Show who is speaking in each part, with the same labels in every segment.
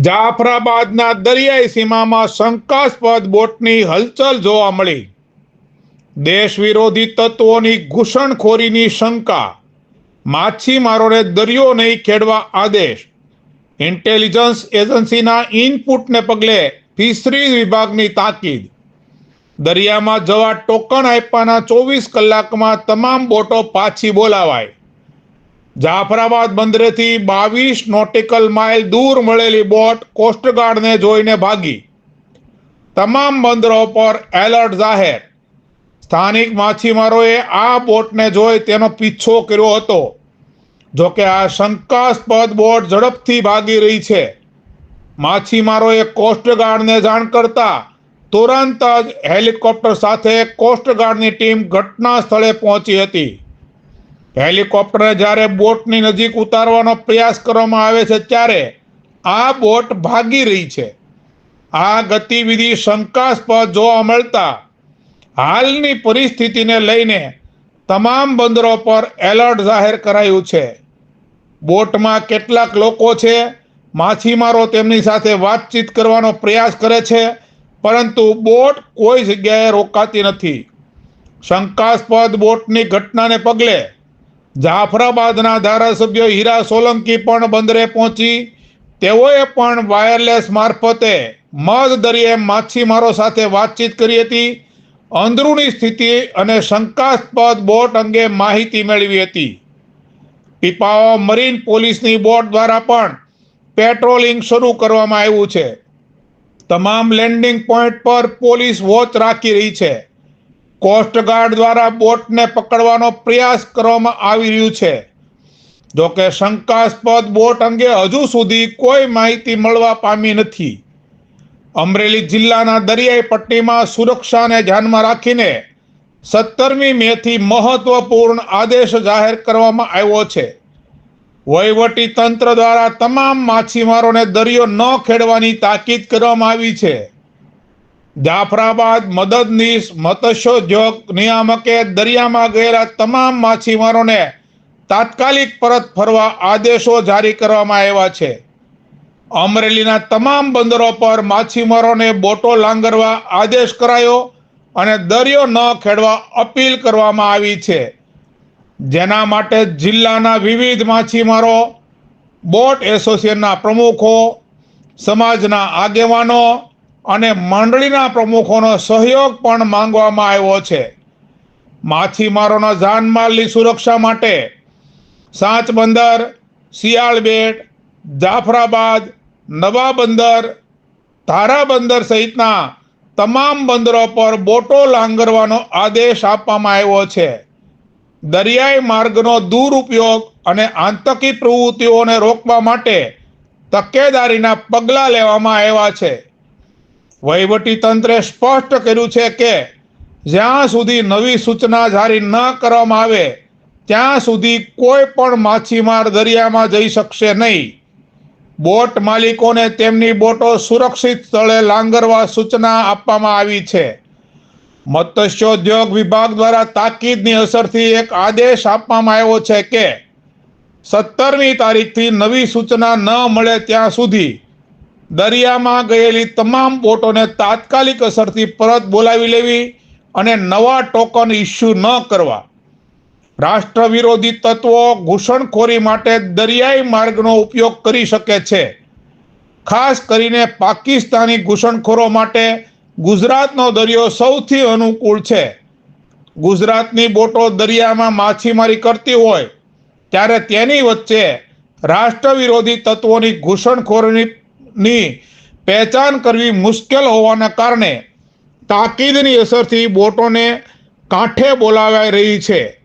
Speaker 1: જાફરાબાદના દરિયાઈ સીમામાં શંકાસ્પદ બોટની હલચલ જોવા મળી. દેશ વિરોધી તત્વોની ઘૂસણખોરીની શંકા. માછીમારોને દરિયો નહીં ખેડવા આદેશ. ઇન્ટેલિજન્સ એજન્સીના ઇનપુટને પગલે ફિશરીઝ વિભાગની તાકીદ. દરિયામાં જવા ટોકન આપવાના ચોવીસ કલાકમાં તમામ બોટો પાછી બોલાવાય. જાફરાબાદ બંદરેથી બાવીસ નોટિકલ માઇલ દૂર મળેલી બોટ કોસ્ટગાર્ડને જોઈને ભાગી. તમામ બંદરો પર એલર્ટ જાહેર. સ્થાનિક માછીમારોએ આ બોટને જોઈ તેનો પીછો કર્યો હતો. જોકે આ શંકાસ્પદ બોટ ઝડપથી ભાગી રહી છે. માછીમારોએ કોસ્ટગાર્ડને જાણ કરતા તુરંત જ હેલિકોપ્ટર સાથે કોસ્ટગાર્ડની ટીમ ઘટના સ્થળે પહોંચી હતી. હેલિકોપ્ટરે જ્યારે બોટની નજીક ઉતારવાનો પ્રયાસ કરવામાં આવે છે ત્યારે આ બોટ ભાગી રહી છે. આ ગતિવિધિ શંકાસ્પદ જોવા મળતા હાલની પરિસ્થિતિને લઈને તમામ બંદરો પર એલર્ટ જાહેર કરાયું છે. બોટમાં કેટલાક લોકો છે, માછીમારો તેમની સાથે વાતચીત કરવાનો પ્રયાસ કરે છે, પરંતુ બોટ કોઈ જગ્યાએ રોકાતી નથી. શંકાસ્પદ બોટની ઘટનાને પગલે જાફરાબાદના ધારાસભ્ય હીરા સોલંકી પણ બંદરે પહોંચી. તેઓએ પણ વાયરલેસ મારફતે મધ દરિયે માછીમારો સાથે વાતચીત કરી હતી. અંદરૂની સ્થિતિ અને શંકાસ્પદ બોટ અંગે માહિતી મેળવી હતી. પીપાઓ મરીન પોલીસની બોટ દ્વારા પણ પેટ્રોલિંગ શરૂ કરવામાં આવ્યું છે. તમામ લેન્ડિંગ પોઈન્ટ પર પોલીસ વોચ રાખી રહી છે. કોસ્ટગાર્ડ દ્વારા બોટને પકડવાનો પ્રયાસ કરવામાં આવી રહ્યું છે. જો કે શંકાસ્પદ બોટ અંગે હજુ સુધી કોઈ માહિતી મળવા પામી નથી. અમરેલી જિલ્લાના દરિયાઈ પટ્ટીમાં સુરક્ષાને ધ્યાનમાં રાખીને સત્તરમી મેથી મહત્વપૂર્ણ આદેશ જાહેર કરવામાં આવ્યો છે. વહીવટી તંત્ર દ્વારા તમામ માછીમારોને દરિયો ન ખેડવાની તાકીદ કરવામાં આવી છે. જાફરાબાદ મદદનીશ મત્સ્યોદ્યોગ નિયામકે દરિયામાં ગયેલા તમામ માછીમારોને તાત્કાલિક પરત ફરવા આદેશો જારી કરવામાં આવ્યા છે. અમરેલીના તમામ બંદરો પર માછીમારોને બોટો લાંગરવા આદેશ કરાયો અને દરિયો ન ખેડવા અપીલ કરવામાં આવી છે. જેના માટે જિલ્લાના વિવિધ માછીમારો, બોટ એસોસિએશનના પ્રમુખો, સમાજના આગેવાનો અને મંડળીના પ્રમુખોનો સહયોગ પણ માંગવામાં આવ્યો છે. માછીમારોના જાનમાલની સુરક્ષા માટે સાંચ બંદર, શિયાળ બેટ, જાફરાબાદ, નવા બંદર, ધારા બંદર સહિતના તમામ બંદરો પર બોટો લાંગરવાનો આદેશ આપવામાં આવ્યો છે. દરિયાઈ માર્ગનો દુરુપયોગ અને આંતકી પ્રવૃત્તિઓને રોકવા માટે તકેદારીના પગલાં લેવામાં આવ્યા છે. તંત્રે સ્પષ્ટ કર્યું છે કે જ્યાં સુધી નવી સૂચના જારી ન કરવામાં આવે, ત્યાં સુધી કોઈ પણ માછીમાર દરિયામાં જઈ શકશે નહીં. બોટ માલિકોને તેમની બોટો સુરક્ષિત સ્થળે લાંગરવા સૂચના આપવામાં આવી છે. મત્સ્યોદ્યોગ વિભાગ દ્વારા તાકીદની અસરથી એક આદેશ આપવામાં આવ્યો છે કે, સત્તરમી તારીખથી નવી સૂચના ન મળે ત્યાં સુધી દરિયામાં ગયેલી તમામ બોટોને તાત્કાલિક અસરથી પરત બોલાવી લેવી અને નવા ટોકન ઇસ્યુ ન કરવા. રાષ્ટ્ર વિરોધી તત્વો ઘૂસણખોરી માટે દરિયાઈ માર્ગનો ઉપયોગ કરી શકે છે. ખાસ કરીને પાકિસ્તાની ઘૂસણખોરો માટે ગુજરાતનો દરિયો સૌથી અનુકૂળ છે. ગુજરાતની બોટો દરિયામાં માછીમારી કરતી હોય, ત્યારે તેની વચ્ચે રાષ્ટ્ર વિરોધી તત્વોની ઘૂસણખોરીની પહેચાન કરવી મુશ્કેલ હોવાના કારણે તાકીદની અસરથી બોટોને કાંઠે બોલાવાઈ રહી છે.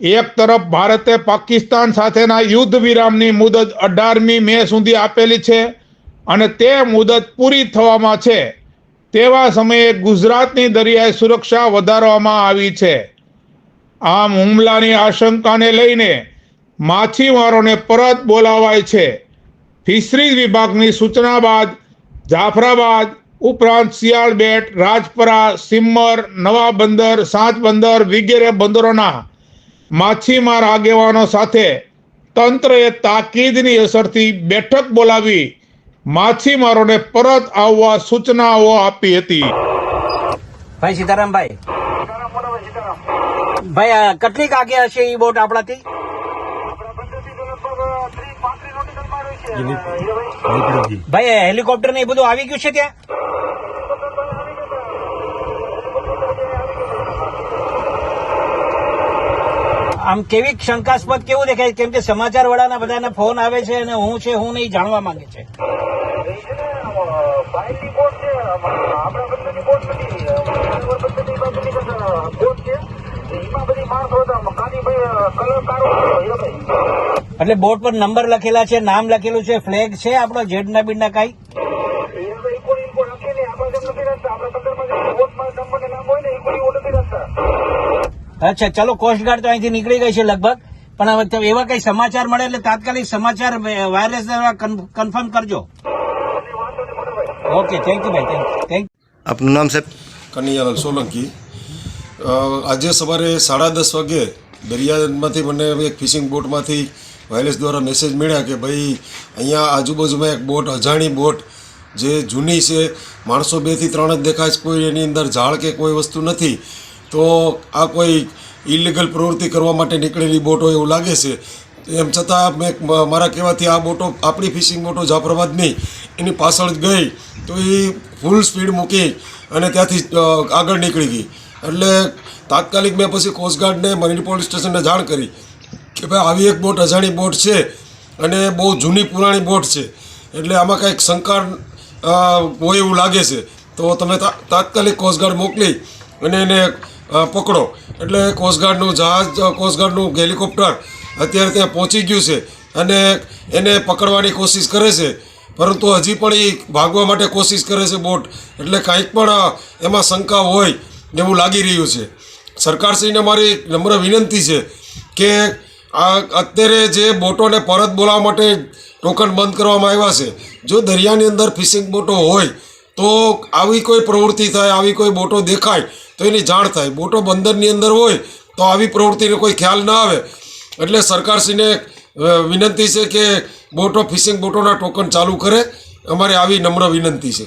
Speaker 1: એક તરફ ભારતે પાકિસ્તાન સાથેના યુદ્ધ વિરામની મુદત અઢારમી મે સુધી આપેલી છે અને તે મુદત પૂરી થવામાં છે. તેવા સમયે ગુજરાતની દરિયાઈ સુરક્ષા વધારવામાં આવી છે. આમ હુમલાની આશંકાને લઈને માછીમારોને પરત બોલાવાય છે. ફિશરીઝ વિભાગની સૂચના બાદ જાફરાબાદ ઉપરાંત શિયાળ બેટ રાજપરા, સિમ્મર, નવા બંદર, સાત બંદર વગેરે બંદરોના માછીમાર આગેવાનો સાથે તંત્રએ તાકીદની અસરથી બેઠક બોલાવી માછીમારોને પરત આવવા સૂચનાઓ આપી હતી.
Speaker 2: ભાઈ સીતારામભાઈ ભાઈ. કેટલીક આગે હશે એ બોટ આપણાથી? ભાઈ હેલિકોપ્ટર ને એ બધું આવી ગયું છે ત્યાં? આમ કેવી શંકાસ્પદ કેવું દેખાય? કેમ કે સમાચાર વાળાના બધાને ફોન આવે છે અને હું છે, હું નહીં જાણવા માંગે છે
Speaker 3: બાઇકની બોટ છે આપણા બંદરની બોટ નથી બંદરની બાજુની બોટ છે એમાં બધી માણસો હતા ખાલી ભાઈ કલર કાઢો હીરાભાઈ
Speaker 2: એટલે બોર્ડ પર નંબર લખેલા છે નામ લખેલું છે ફ્લેગ છે આપણો
Speaker 3: જેડ ના કાંઈ નથી રાખતા.
Speaker 2: અચ્છા ચલો કોસ્ટગાર્ડ તો અહીંથી નીકળી ગઈ છે લગભગ. પણ હવે તો એવા કઈ સમાચાર મળે એટલે તાત્કાલિક સમાચાર વાયરલેસ દ્વારા કન્ફર્મ કરજો. ઓકે થેન્ક યુ ભાઈ. થેન્ક યુ
Speaker 4: આપનું નામ સાહેબ?
Speaker 5: કનૈયાલાલ સોલંકી. આજે સવારે સાડા દસ વાગે દરિયામાંથી મને એક ફિશિંગ બોટમાંથી વાયરલેસ દ્વારા મેસેજ મળ્યા કે ભાઈ, અહીંયા આજુબાજુમાં એક બોટ અજાણી બોટ જે જૂની છે, માણસો બેથી ત્રણ જ દેખાય છે, કોઈ એની અંદર ઝાડ કે કોઈ વસ્તુ નથી. તો આ કોઈ ઇલીગલ પ્રવૃત્તિ કરવા માટે નીકળેલી બોટ હોય એવું લાગે છે. એમ છતાં મેં મારા કહેવાથી આ બોટો આપણી ફિશિંગ બોટો જાફરાબાદની એની પાછળ ગઈ. તો એ ફૂલ સ્પીડ મૂકી અને ત્યાંથી આગળ નીકળી ગઈ. એટલે તાત્કાલિક મેં પછી કોસ્ટગાર્ડને મરીન પોલીસ સ્ટેશનને જાણ કરી કે ભાઈ આવી એક બોટ, અજાણી બોટ છે અને બહુ જૂની પુરાણી બોટ છે. એટલે આમાં કંઈક શંકા હોય એવું લાગે છે. તો તમે તાત્કાલિક કોસ્ટગાર્ડ મોકલી અને એને પકડો. એટલે કોસ્ટગાર્ડનું જહાજ કોસ્ટગાર્ડનું હેલિકોપ્ટર અત્યારે ત્યાં પહોંચી ગયું છે અને એને પકડવાની કોશિશ કરે છે. પરંતુ હજી પણ એ ભાગવા માટે કોશિશ કરે છે બોટ. એટલે કાંઈક પણ એમાં શંકા હોય એવું લાગી રહ્યું છે. સરકારશ્રીને મારી નમ્ર વિનંતી છે કે આ અત્યારે જે બોટોને પરત બોલાવવા માટે ટોકન બંધ કરવામાં આવ્યા છે, જો દરિયાની અંદર ફિશિંગ બોટો હોય, તો આવી કોઈ પ્રવૃત્તિ થાય, આવી કોઈ બોટો દેખાય, તો એની જાણ થાય. બોટો બંદરની અંદર હોય, તો આવી પ્રવૃત્તિનો કોઈ ખ્યાલ ના આવે. એટલે સરકારશ્રીને વિનંતી છે કે બોટો, ફિશિંગ બોટોના ટોકન ચાલુ કરે. અમારી આવી નમ્ર વિનંતી છે.